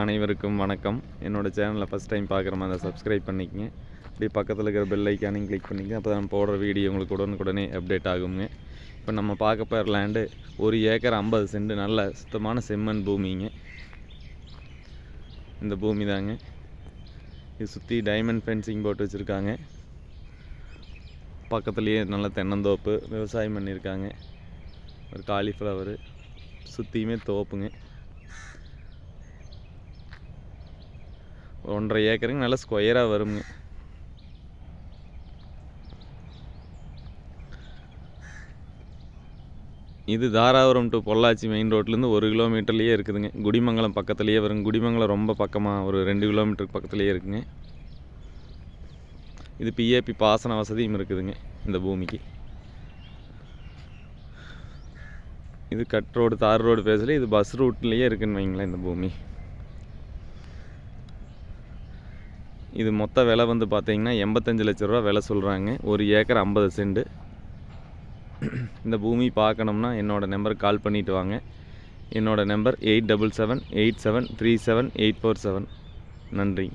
அனைவருக்கும் வணக்கம். என்னோடய சேனலை ஃபஸ்ட் டைம் பார்க்குற மாதிரி சப்ஸ்கிரைப் பண்ணிக்கங்க. அப்படியே பக்கத்தில் இருக்கிற பெல் ஐக்கானையும் கிளிக் பண்ணிக்கங்க. அப்போ தான் போடுற வீடியோ உங்களுக்கு உடனுக்குடனே அப்டேட் ஆகுங்க. இப்போ நம்ம பார்க்க போகிற லேண்டு ஒரு ஏக்கர் ஐம்பது சென்ட் நல்ல சுத்தமான செம்மண் பூமிங்க. இந்த பூமி தாங்க இது சுற்றி டைமண்ட் ஃபென்சிங் போட்டு வச்சுருக்காங்க. பக்கத்துலேயே நல்ல தென்னந்தோப்பு விவசாயம் பண்ணியிருக்காங்க. ஒரு காலிஃப்ளவரு சுற்றியுமே தோப்புங்க. ஒன்றரை ஏக்கருங்க நல்லா ஸ்கொயராக வருங்க. இது தாராபுரம் டு பொள்ளாச்சி மெயின் ரோட்லேருந்து ஒரு கிலோமீட்டர்லேயே இருக்குதுங்க. குடிமங்கலம் பக்கத்துலேயே வருங்க. குடிமங்கலம் ரொம்ப பக்கமாக ஒரு ரெண்டு கிலோமீட்டருக்கு பக்கத்துலேயே இருக்குங்க. இது பிஏபி பாசன வசதியும் இருக்குதுங்க இந்த பூமிக்கு. இது கட் ரோடு தார் ரோடு பேசல இது பஸ் ரூட்லேயே இருக்குன்னு வைங்களேன் இந்த பூமி. இது மொத்த விலை வந்து பார்த்திங்கன்னா எண்பத்தஞ்சு லட்ச ரூபா விலை சொல்கிறாங்க ஒரு ஏக்கர் ஐம்பது செண்டு இந்த பூமி பார்க்கணும்னா என்னோடய நம்பருக்கு கால் பண்ணிட்டு வாங்க. என்னோடய number eight double seven eight seven three seven eight four seven நன்றி.